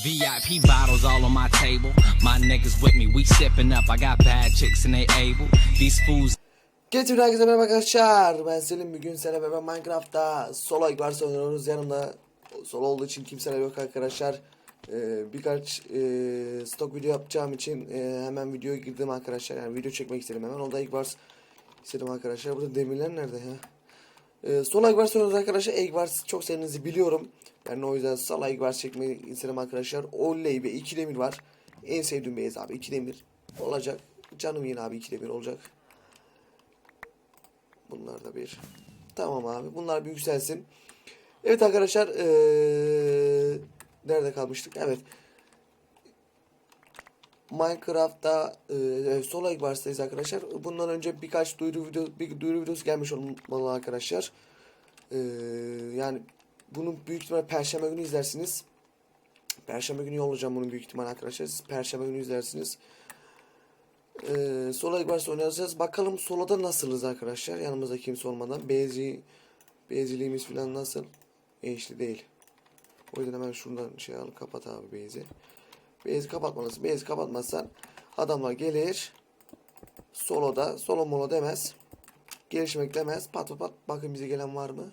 VIP bottles all on my table. My niggas with me, we stepping up. I got bad chicks and they able. These fools Getir herkese merhaba arkadaşlar. Ben Selim. Bugün seninle beraber Minecraft'ta solo ilk varsa oynuyoruz. Yanımda solo olduğu için kimseler yok arkadaşlar. Ee, birkaç e, stok video yapacağım için e, hemen videoya girdim arkadaşlar. Yani video çekmek istedim hemen. Onda ilk vars istedim arkadaşlar. Burada demirler nerede ya? Ee, solo ilk vars oynuyoruz arkadaşlar. İlk vars çok sevdiğinizi biliyorum. Yani o yüzden ilk vars çekmeyi istedim arkadaşlar. Oley be iki demir var. En sevdiğim beyaz abi. iki demir olacak. Canım yine abi iki demir olacak. Bunlar da bir. Tamam abi. Bunlar bir yükselsin. Evet arkadaşlar. Eee nerede kalmıştık? Evet. Minecraft'ta eee solo Egbars'tayız arkadaşlar. Bundan önce birkaç duyuru video bir duyuru videosu gelmiş olmalı arkadaşlar. Eee, yani bunu büyük ihtimalle perşembe günü izlersiniz. Perşembe günü yollayacağım bunu büyük ihtimalle arkadaşlar. Siz perşembe günü izlersiniz. Ee, solo Egbars'ta oynayacağız. Bakalım soloda nasılız arkadaşlar. Yanımızda kimse olmadan. Bezi, beziliğimiz falan nasıl? Eşli değil. O yüzden hemen şuradan şey al kapat abi bezi. Bezi kapatmalısın. Bezi kapatmazsan adamlar gelir. Soloda solo molo demez. Gelişmek demez. Pat pat pat. Bakın bize gelen var mı?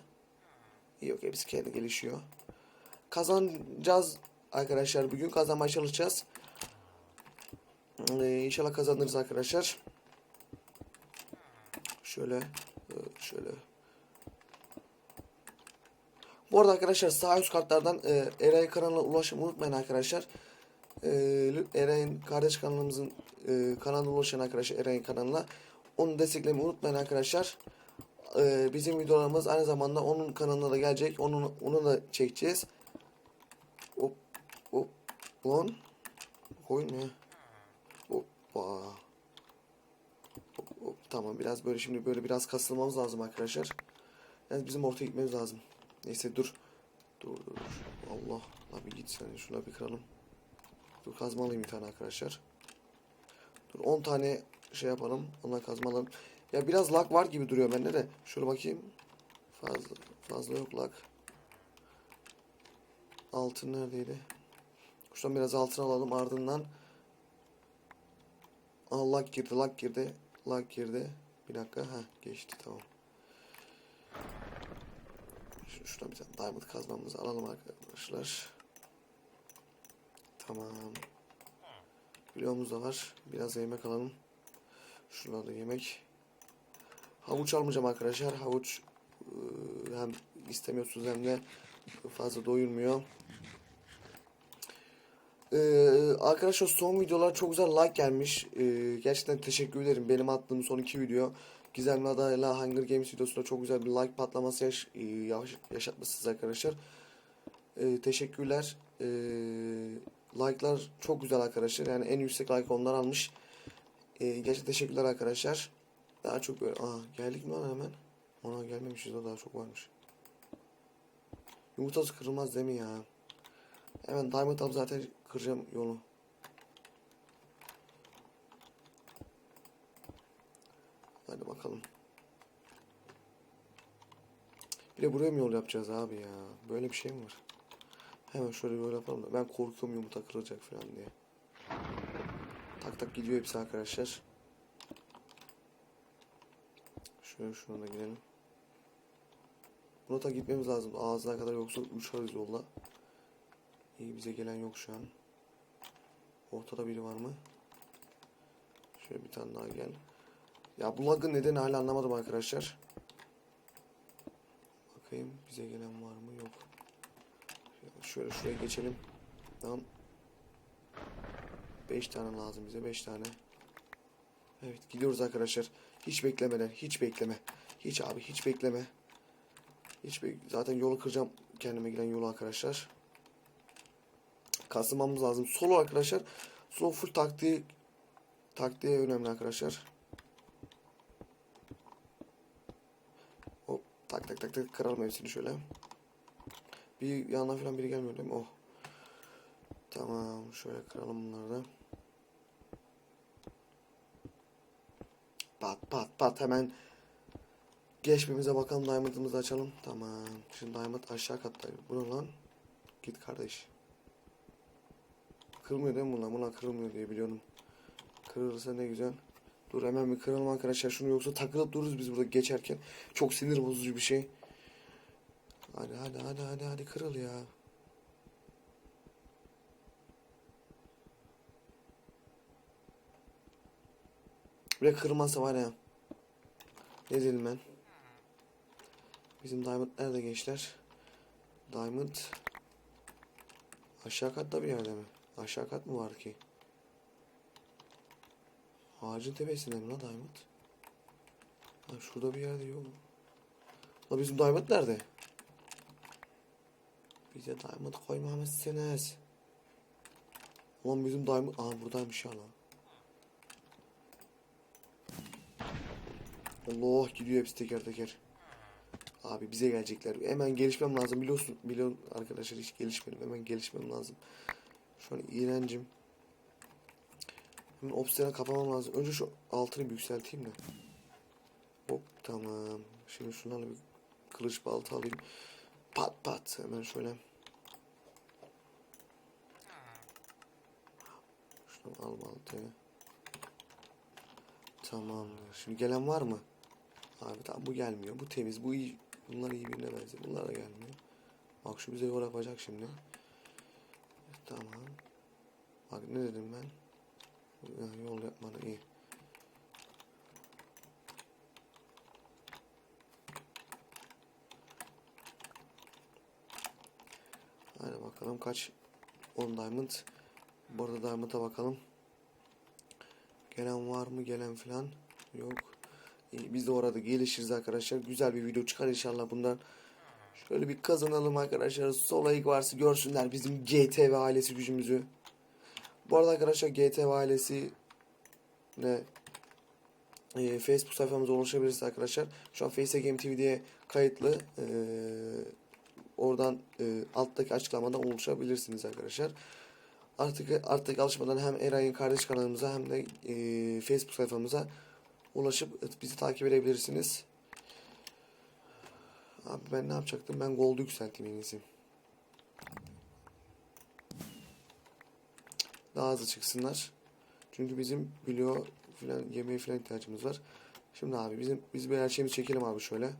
Yok hepsi kendi gelişiyor. Kazanacağız arkadaşlar bugün. Kazanmaya çalışacağız. Ee, inşallah kazanırız arkadaşlar. Şöyle e, şöyle. Bu arada arkadaşlar sağ üst kartlardan e, Eray kanalına ulaşmayı unutmayın arkadaşlar. E, Eray'ın kardeş kanalımızın e, kanalına ulaşan arkadaşlar Eray'ın kanalına. Onu desteklemeyi unutmayın arkadaşlar. E, bizim videolarımız aynı zamanda onun kanalına da gelecek. Onu, onu da çekeceğiz. Hop hop lan. Koyun ya. Hoppa. Hop, hop. Tamam biraz böyle şimdi böyle biraz kasılmamız lazım arkadaşlar. Yani bizim ortaya gitmemiz lazım. Neyse dur. Dur dur. Allah. La bir git sen şuna bir kıralım. Dur kazmalıyım bir tane arkadaşlar. Dur 10 tane şey yapalım. Ondan kazmalım. Ya biraz lag var gibi duruyor bende de. Şöyle bakayım. Fazla fazla yok lag. Altın neredeydi? Şuradan biraz altın alalım ardından Aa lag girdi lag girdi. Lag girdi. Bir dakika. ha geçti tamam. Şu, şuradan bir tane diamond kazmamızı alalım arkadaşlar. Tamam. Bloğumuz da var. Biraz yemek alalım. Şurada da yemek. Havuç almayacağım arkadaşlar. Havuç ıı, hem istemiyorsunuz hem de fazla doyurmuyor. Ee, arkadaşlar son videolar çok güzel like gelmiş. Ee, gerçekten teşekkür ederim. Benim attığım son iki video Gizemli adayla Hunger Games videosunda çok güzel bir like patlaması yaş e, yaş yaşatmışsınız arkadaşlar. Ee, teşekkürler. Ee, like'lar çok güzel arkadaşlar. Yani en yüksek like onlar almış. Ee, gerçekten teşekkürler arkadaşlar. Daha çok böyle. Aa geldik mi hemen? Ona gelmemişiz o daha çok varmış. Yumurtası kırılmaz değil mi ya? Hemen diamond alıp zaten kıracağım yolu. Hadi bakalım. Bir de buraya mı yol yapacağız abi ya? Böyle bir şey mi var? Hemen şöyle yol yapalım da. Ben korkuyorum yumurta kırılacak falan diye. Tak tak gidiyor hepsi arkadaşlar. Şöyle şuna da gidelim. Buna da gitmemiz lazım. Ağzına kadar yoksa uçarız yolla. İyi bize gelen yok şu an. Ortada biri var mı? Şöyle bir tane daha gel. Ya bu lagın nedeni hala anlamadım arkadaşlar. Bakayım bize gelen var mı? Yok. Şöyle şuraya geçelim. Tamam. 5 tane lazım bize 5 tane. Evet gidiyoruz arkadaşlar. Hiç beklemeden hiç bekleme. Hiç abi hiç bekleme. Hiç be zaten yolu kıracağım kendime giden yolu arkadaşlar kasılmamız lazım. Solo arkadaşlar. Solo full taktiği taktiğe önemli arkadaşlar. Hop tak tak tak tak kıralım hepsini şöyle. Bir yandan falan biri gelmiyor değil mi? Oh. Tamam şöyle kıralım bunları da. Pat pat hemen geçmemize bakalım diamond'ımızı açalım. Tamam. Şimdi diamond aşağı kattaydı. Bu lan? Git kardeş. Kırılmıyor değil mi bunlar? Bunlar kırılmıyor diye biliyorum. Kırılırsa ne güzel. Dur hemen bir kıralım arkadaşlar şunu yoksa takılıp dururuz biz burada geçerken. Çok sinir bozucu bir şey. Hadi hadi hadi hadi hadi kırıl ya. Bile kırılmazsa var ya. Ne dedim ben? Bizim Diamond nerede gençler? Diamond aşağı katta bir yerde mi? Aşağı kat mı var ki? Ağacın tepesinde mi lan Diamond? Ha, şurada bir yerde yok. La bizim Diamond nerede? Bize Diamond koymamışsınız. Ulan bizim Diamond... Aa buradaymış ya lan. Allah gidiyor hepsi teker teker. Abi bize gelecekler. Hemen gelişmem lazım. Biliyorsun, biliyorsun arkadaşlar hiç gelişmedim. Hemen gelişmem lazım. Şu an iğrencim. Hemen obsidiyana kapamam lazım. Önce şu altını bir yükselteyim de. Hop tamam. Şimdi şunlarla bir kılıç balta alayım. Pat pat. Hemen şöyle. Şunu al baltayı. Tamamdır. Şimdi gelen var mı? Abi tamam bu gelmiyor. Bu temiz. Bu iyi. Bunlar iyi birine benziyor. Bunlar da gelmiyor. Bak şu bize yol yapacak şimdi. Tamam. Bak ne dedim ben? Ya, yol yapmadı iyi. Hadi bakalım kaç 10 diamond. Bu arada diamond'a bakalım. Gelen var mı? Gelen falan yok. İyi, biz de orada gelişiriz arkadaşlar. Güzel bir video çıkar inşallah bundan. Şöyle bir kazanalım arkadaşlar. Sol ayık varsa görsünler bizim GTV ailesi gücümüzü. Bu arada arkadaşlar GTV ailesi ne e, Facebook sayfamıza ulaşabilirsiniz arkadaşlar. Şu an Face Game TV diye kayıtlı. E, oradan e, alttaki açıklamadan ulaşabilirsiniz arkadaşlar. Artık artık alışmadan hem Eray'ın kardeş kanalımıza hem de e, Facebook sayfamıza ulaşıp bizi takip edebilirsiniz. Abi ben ne yapacaktım? Ben gold'u yükselteyim en iyisi. Daha hızlı çıksınlar. Çünkü bizim biliyor filan yemeğe filan ihtiyacımız var. Şimdi abi bizim biz bir her şeyimizi çekelim abi şöyle.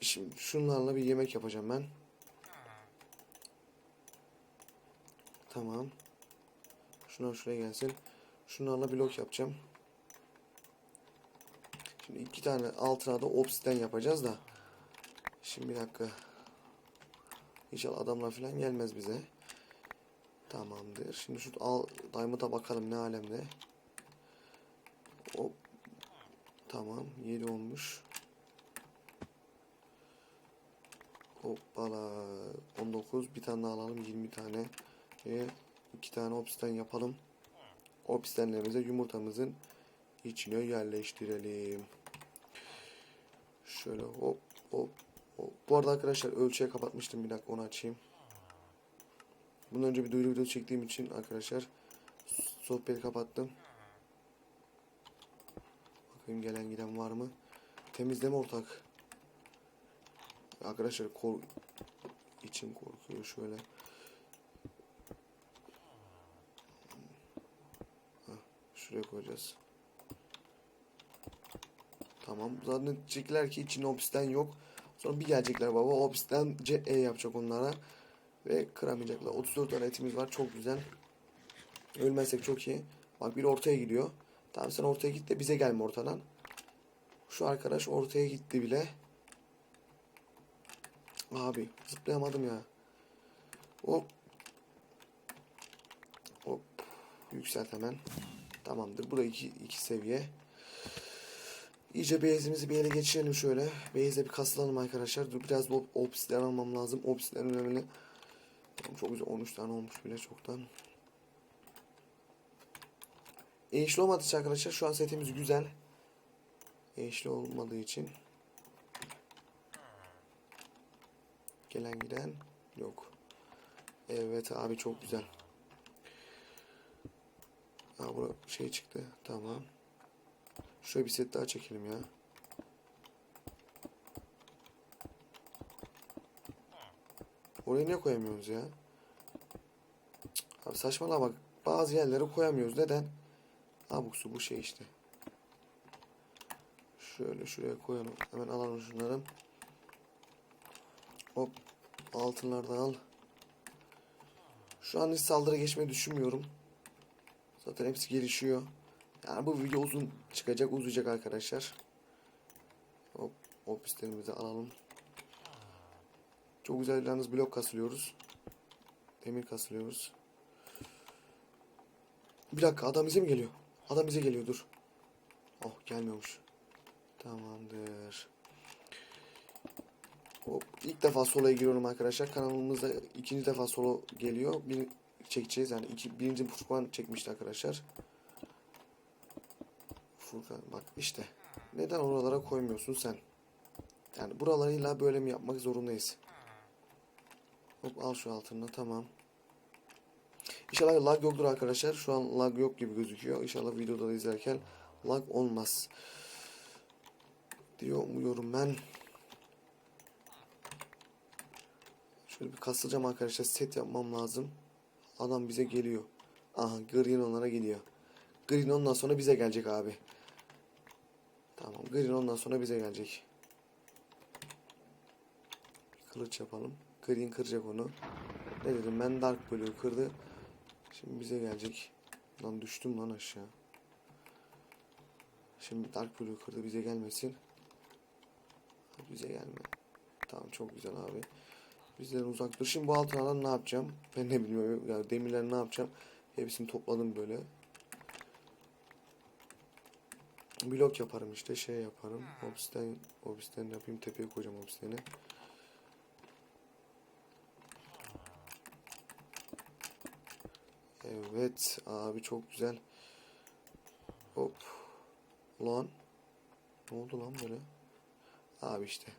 Şimdi şunlarla bir yemek yapacağım ben. Tamam. Şunlar şuraya gelsin. Şunlarla blok yapacağım. Şimdi iki tane altına da obsidian yapacağız da. Şimdi bir dakika. İnşallah adamlar falan gelmez bize. Tamamdır. Şimdi şu al diamond'a bakalım ne alemde. Hop. Tamam. 7 olmuş. Hoppala. 19. Bir tane alalım. 20 tane. Ve iki tane obsidian yapalım. Obsidianlerimize yumurtamızın içine yerleştirelim. Şöyle hop hop hop. Bu arada arkadaşlar ölçüye kapatmıştım. Bir dakika onu açayım. Bundan önce bir duyuru video çektiğim için arkadaşlar sohbeti kapattım. Bakayım gelen giden var mı? Temizleme ortak. Arkadaşlar kor içim korkuyor şöyle. Şuraya koyacağız. Tamam. Zaten diyecekler ki içinde obsidian yok. Sonra bir gelecekler baba. Obsidian CE yapacak onlara. Ve kıramayacaklar. 34 tane etimiz var. Çok güzel. Ölmezsek çok iyi. Bak biri ortaya gidiyor. Tamam sen ortaya git de bize gelme ortadan. Şu arkadaş ortaya gitti bile. Abi zıplayamadım ya. Hop. Hop. Yükselt hemen. Tamamdır. Bu da iki, iki seviye. İyice base'imizi bir ele geçirelim şöyle. Base'e bir kasılalım arkadaşlar. Dur biraz da obsidian almam lazım. Obsidian önemli. Çok güzel 13 tane olmuş bile çoktan. Eşli olmadığı için arkadaşlar şu an setimiz güzel. Eşli olmadığı için. Gelen giden yok. Evet abi çok güzel. Ha bura şey çıktı. Tamam. Şöyle bir set daha çekelim ya. Oraya ne koyamıyoruz ya? Abi saçmalama. Bazı yerlere koyamıyoruz. Neden? Abuk su bu şey işte. Şöyle şuraya koyalım. Hemen alalım şunları. Hop. Altınlardan al. Şu an hiç saldırı geçmeyi düşünmüyorum. Zaten hepsi gelişiyor. Yani bu video uzun çıkacak, uzayacak arkadaşlar. Hop, hop istediğimizi alalım. Çok güzel yalnız blok kasılıyoruz. Demir kasılıyoruz. Bir dakika adam bize mi geliyor? Adam bize geliyor dur. Oh gelmiyormuş. Tamamdır. Hop ilk defa soloya giriyorum arkadaşlar. Kanalımızda ikinci defa solo geliyor. Bir çekeceğiz yani iki, birinci Furkan çekmişti arkadaşlar. Furkan bak işte. Neden oralara koymuyorsun sen? Yani buralarıyla böyle mi yapmak zorundayız? Hop al şu altını tamam. İnşallah lag yoktur arkadaşlar. Şu an lag yok gibi gözüküyor. İnşallah videoda da izlerken lag olmaz. Diyor umuyorum ben. Şöyle bir kasılacağım arkadaşlar. Set yapmam lazım. Adam bize geliyor. Aha Green onlara geliyor. Green ondan sonra bize gelecek abi. Tamam Green ondan sonra bize gelecek. Kılıç yapalım. Green kıracak onu. Ne dedim ben Dark Blue kırdı. Şimdi bize gelecek. Lan düştüm lan aşağı. Şimdi Dark Blue kırdı bize gelmesin. Bize gelme. Tamam çok güzel abi. Bizden uzak dur. Şimdi bu altın ne yapacağım? Ben de bilmiyorum. Yani demirler ne yapacağım? Hepsini topladım böyle. Blok yaparım işte. Şey yaparım. Obsidian, obsidian yapayım. Tepeye koyacağım obsidian'i. Evet. Abi çok güzel. Hop. Lan. Ne oldu lan böyle? Abi işte.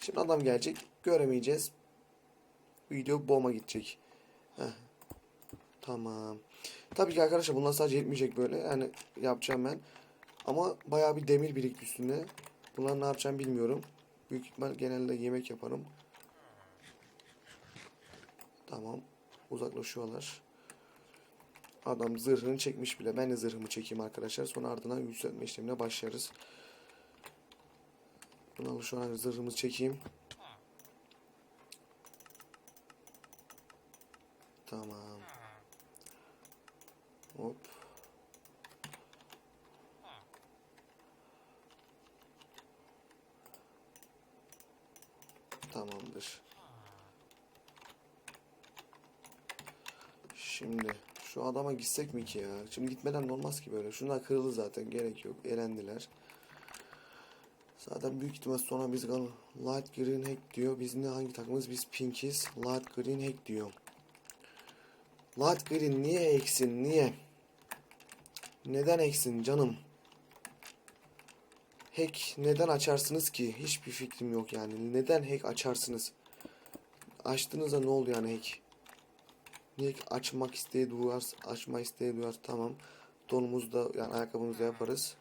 Şimdi adam gelecek. Göremeyeceğiz. Video bomba gidecek. Heh. Tamam. Tabii ki arkadaşlar bunlar sadece yetmeyecek böyle. Yani yapacağım ben. Ama bayağı bir demir birikti üstünde. Bunlar ne yapacağım bilmiyorum. Büyük ihtimal genelde yemek yaparım. Tamam. Uzaklaşıyorlar. Adam zırhını çekmiş bile. Ben de zırhımı çekeyim arkadaşlar. Sonra ardından yükseltme işlemine başlarız. Bunu şu an zırhımızı çekeyim. Tamam. Hop. Tamamdır. Şimdi şu adama gitsek mi ki ya? Şimdi gitmeden de olmaz ki böyle. Şunlar kırıldı zaten. Gerek yok. Elendiler. Zaten büyük ihtimal sonra biz Light Green Hack diyor. Biz ne hangi takımız? Biz Pinkiz. Light Green Hack diyor. Light Green niye eksin? Niye? Neden eksin canım? Hack neden açarsınız ki? Hiçbir fikrim yok yani. Neden hack açarsınız? Açtığınızda ne oldu yani hack? Niye açmak isteği duyar, açma isteği duyar tamam. Donumuzda yani ayakkabımızda yaparız.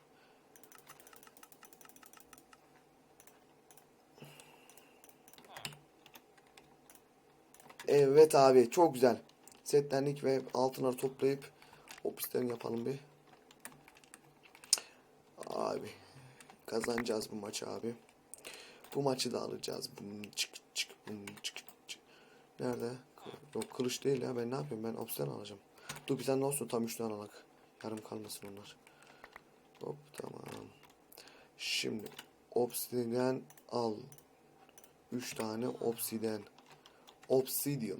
Evet abi çok güzel. Setlendik ve altınları toplayıp opislerini yapalım bir. Abi kazanacağız bu maçı abi. Bu maçı da alacağız. Bum, çık çık bum, çık çık. Nerede? Yok kılıç değil ya ben ne yapayım ben obsidian alacağım. Dur bir tane olsun tam 3 tane alak. Yarım kalmasın onlar. Hop tamam. Şimdi obsidian al. 3 tane obsidian. Obsidian.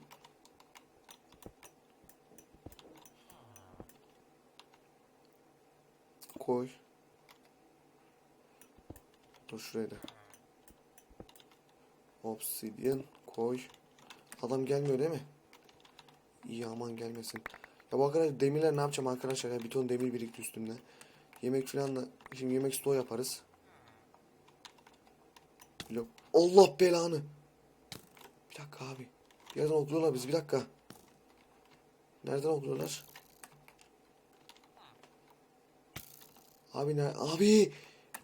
Koy. Dur şuraya da. Obsidian koy. Adam gelmiyor değil mi? İyi aman gelmesin. Ya bu arkadaşlar demirler ne yapacağım arkadaşlar ya bir ton demir birikti üstümde. Yemek falan da şimdi yemek stoğu yaparız. Allah belanı. Bir dakika abi. Bir yerden okluyorlar bizi bir dakika. Nereden okluyorlar? Abi ne? Abi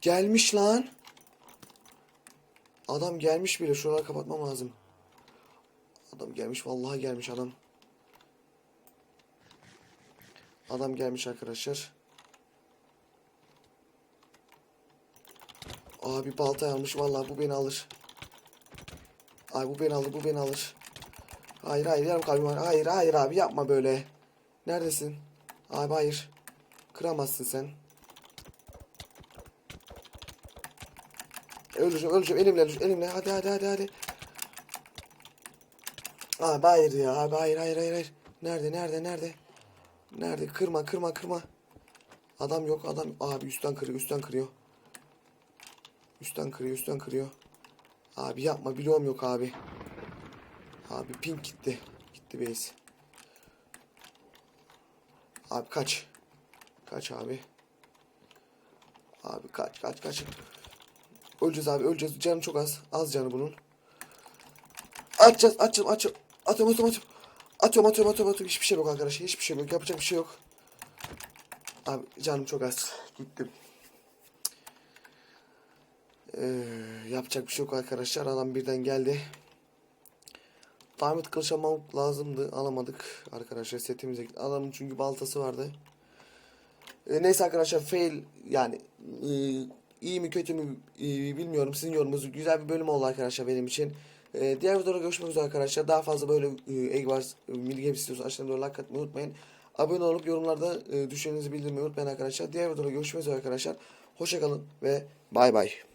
gelmiş lan. Adam gelmiş bile. Şuraları kapatmam lazım. Adam gelmiş vallahi gelmiş adam. Adam gelmiş arkadaşlar. Abi balta almış vallahi bu beni alır. Ay bu beni alır bu beni alır. Hayır hayır yarım kalbim var. Hayır hayır abi yapma böyle. Neredesin? Abi hayır. Kıramazsın sen. Öleceğim öleceğim elimle elimle hadi hadi hadi hadi. Abi hayır ya abi hayır hayır hayır hayır. Nerede nerede nerede? Nerede kırma kırma kırma. Adam yok adam abi üstten kırıyor üstten kırıyor. Üstten kırıyor üstten kırıyor. Abi yapma biliyorum yok abi. Abi pink gitti. Gitti base. Abi kaç. Kaç abi. Abi kaç kaç kaç. Öleceğiz abi öleceğiz. Canı çok az. Az canı bunun. Atacağız atacağım atacağım. Atıyorum atıyorum atıyorum. Atıyorum atıyorum atıyorum atıyorum. Hiçbir şey yok arkadaşlar. Hiçbir şey yok. Yapacak bir şey yok. Abi canım çok az. Gittim. Ee, yapacak bir şey yok arkadaşlar. Adam birden geldi. Diamond kılıç almamız lazımdı. Alamadık arkadaşlar setimize. gitti. Adamın çünkü baltası vardı. Ee, neyse arkadaşlar fail yani e, iyi mi kötü mü bilmiyorum. Sizin yorumunuz güzel bir bölüm oldu arkadaşlar benim için. Ee, diğer videoda görüşmek üzere arkadaşlar. Daha fazla böyle e, Eggwars e, mini games istiyorsanız aşağıdan doğru like atmayı unutmayın. Abone olup yorumlarda e, düşüncenizi bildirmeyi unutmayın arkadaşlar. Diğer videoda görüşmek üzere arkadaşlar. Hoşçakalın ve bay bay.